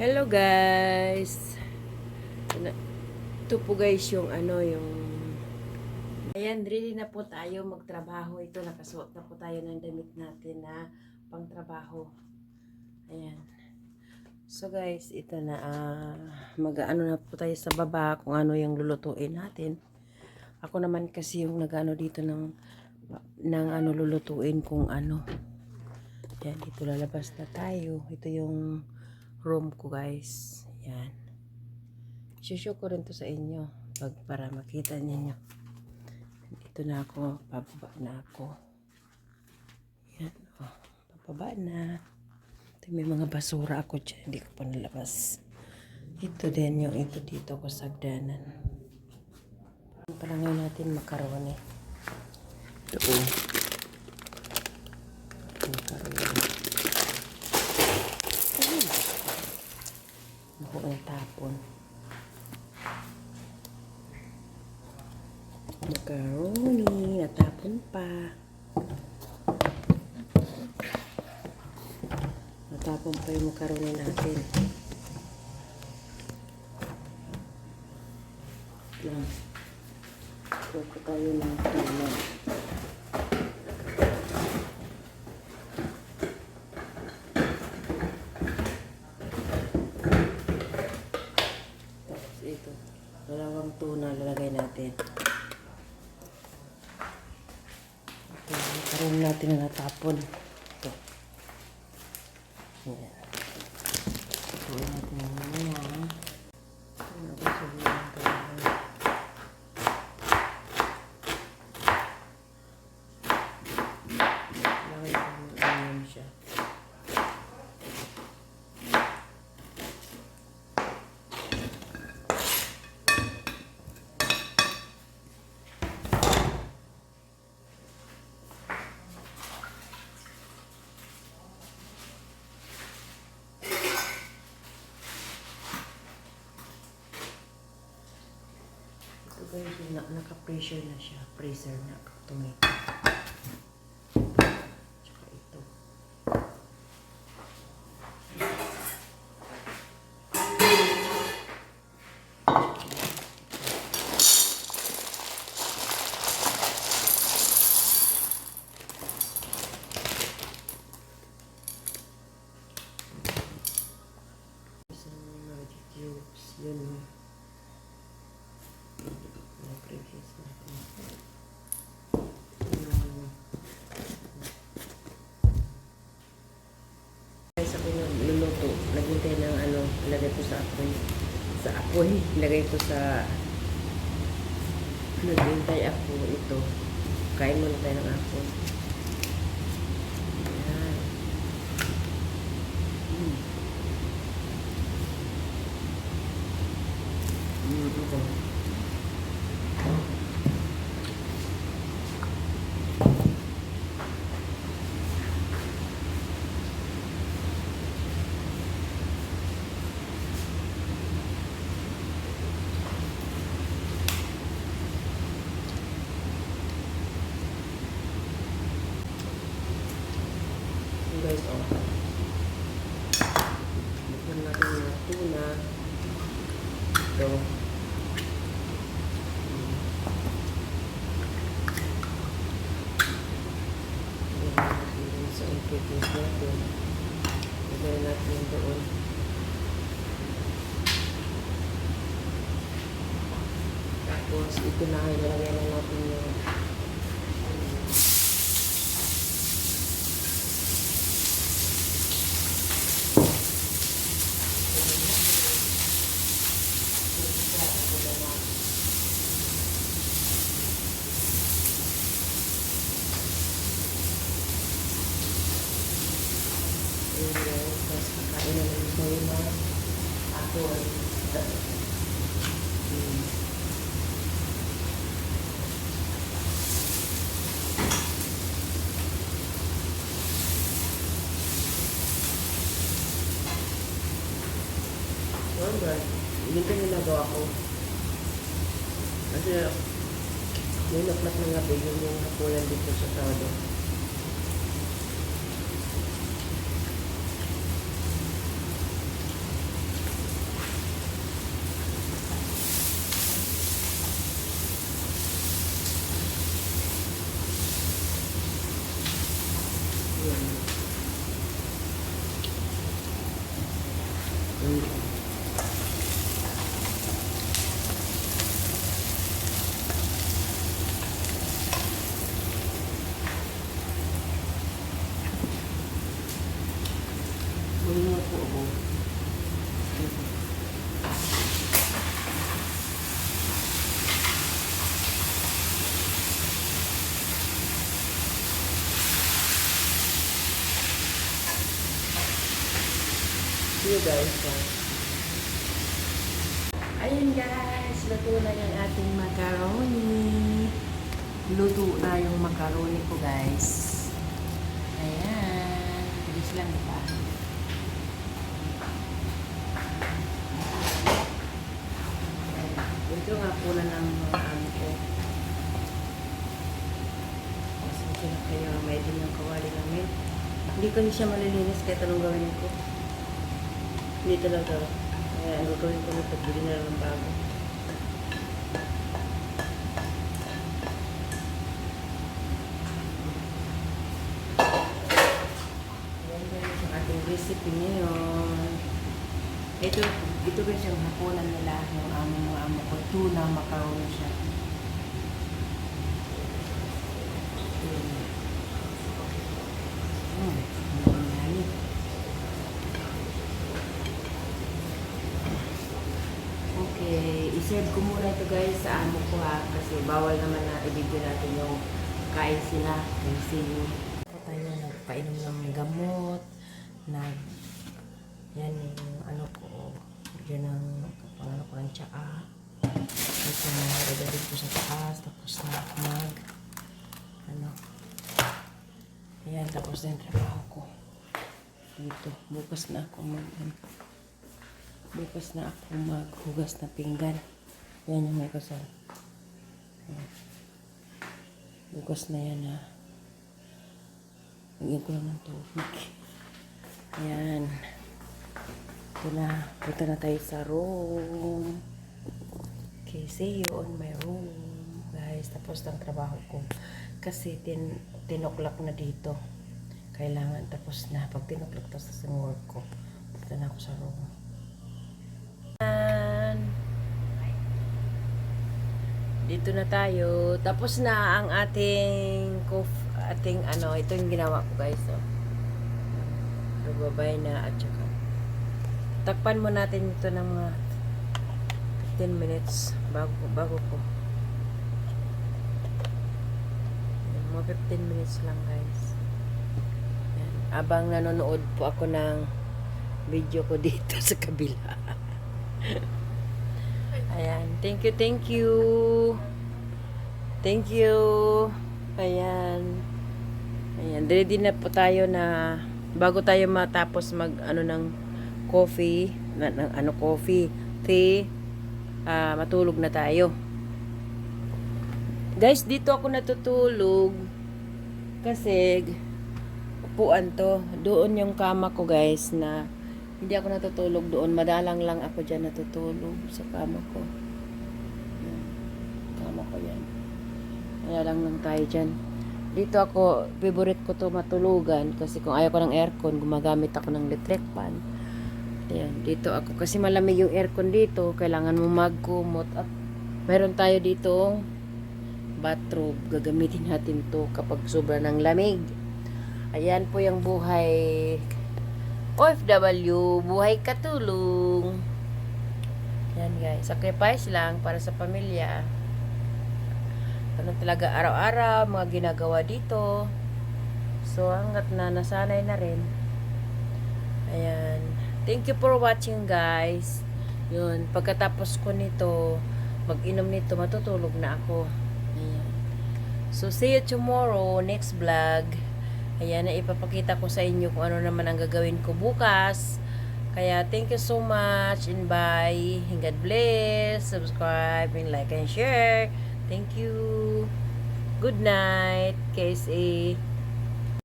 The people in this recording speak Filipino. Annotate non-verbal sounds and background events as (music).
Hello guys. Ito po guys yung ano yung Ayan, ready na po tayo magtrabaho. Ito nakasuot na po tayo ng damit natin na pangtrabaho. Ayan. So guys, ito na ah, mag-ano na po tayo sa baba kung ano yung lulutuin natin. Ako naman kasi yung nag-ano dito ng ng ano lulutuin kung ano. Yan, dito lalabas na tayo. Ito yung room ko guys. Yan. Shushow ko rin to sa inyo pag para makita ninyo. Dito na ako. Pababa na ako. Yan. Oh, pababa na. Ito may mga basura ako dyan. Hindi ko pa nalabas. Ito din yung ito dito ko sa hagdanan. Palangay natin makaroni. Ito oh. Ako ang tapon. Macaroni. Natapon pa. Natapon pa yung macaroni natin. Lang. Kuha tayo ng tulong. Tapos ito, dalawang tuna lalagay natin. Ito, karoon natin na natapon. Ito. Ayan. Ito natin na mamaya. Ano ba sabihin ko? Lagay ko ng onion siya. Yung na, naka-pressure na siya. Pressure na tomato. Tsaka ito. Isang magic cubes. Yun. Na-preface natin. Yung- Guys, ako yung luluto. Naghintay ng ano, ilagay ko sa apoy. Sa apoy, ilagay ko sa... Naghintay ako ito. Kain muna tayo ng apoy. Ayan. Mm. Mm, ito. Yung guys, oh. Buksan natin yung tuna. Ito. Sa ingredients natin. Lagyan natin doon. Tapos, ito na, ilalagay na natin yung Ayun guys, tapos kakain na lang tayo na ako ay Hmm. Well, guys, ganito yung nagawa ko. Kasi, yung naklat ng gabi, yun yung nakulan dito sa tawado. Mm. Muli mo po ako. See you guys. Ayun guys, luto na yung ating macaroni. Luto na yung macaroni ko guys. Ayan. Bilis lang diba? Ito nga po na ng ano ko. Pasensya na kayo. May din yung kawali namin. Hindi kasi siya malilinis kahit anong gawin ko. Hindi talaga. Kaya ang gagawin ko na pagbili na lang ng bago. Ayan guys, yung ating recipe ngayon. Ito, ito guys yung hapunan nila ng aming mga amo ko. Tuna macaroni siya. Iserve ko muna ito guys sa amo ko ha? Kasi bawal naman na ibigyo natin yung kain sila kasi tayo nagpainom ng gamot nag yan yung ano ko yan ang pangano ko ng tsaa. Ito na dadalhin ko sa taas tapos na mag ano. Yan tapos na yung trabaho ko. Dito bukas na ako mag ano, Bukas na ako maghugas na pinggan. Yan yung may kasal. Bukas na yan ha. Lagyan ko lang ng tubig. Ayan. Ito na. Punta na tayo sa room. Okay, see you on my room. Guys, tapos ng trabaho ko. Kasi tin tinoklak na dito. Kailangan tapos na. Pag tinoklak tapos sa work ko, punta na ako sa room. Ayan. Dito na tayo. Tapos na ang ating ating ano, ito yung ginawa ko guys. Oh. Nagbabay na at saka takpan mo natin ito ng mga 15 minutes bago bago ko. Mga 15 minutes lang guys. Ayan. Abang nanonood po ako ng video ko dito (laughs) sa kabila. Ayan. Thank you, thank you. Thank you. Ayan. Ayan. Ready na po tayo na bago tayo matapos mag ano ng coffee, na, ng, ano coffee, tea, ah, matulog na tayo. Guys, dito ako natutulog kasi upuan to. Doon yung kama ko guys na hindi ako natutulog doon. Madalang lang ako dyan natutulog sa kama ko. Kama ko yan. Kaya lang lang tayo dyan. Dito ako, favorite ko to matulugan kasi kung ayaw ko ng aircon, gumagamit ako ng electric fan. Ayan, dito ako. Kasi malamig yung aircon dito, kailangan mo magkumot. At meron tayo dito bathrobe. Gagamitin natin to kapag sobra ng lamig. Ayan po yung buhay OFW, buhay katulong. Yan guys, sacrifice lang para sa pamilya. Ano talaga araw-araw, mga ginagawa dito. So, hanggat na nasanay na rin. Ayan. Thank you for watching guys. Yun, pagkatapos ko nito, mag-inom nito, matutulog na ako. Ayan. So, see you tomorrow, next vlog. Ayan, na ipapakita ko sa inyo kung ano naman ang gagawin ko bukas. Kaya, thank you so much and bye. And God bless. Subscribe and like and share. Thank you. Good night, KSA.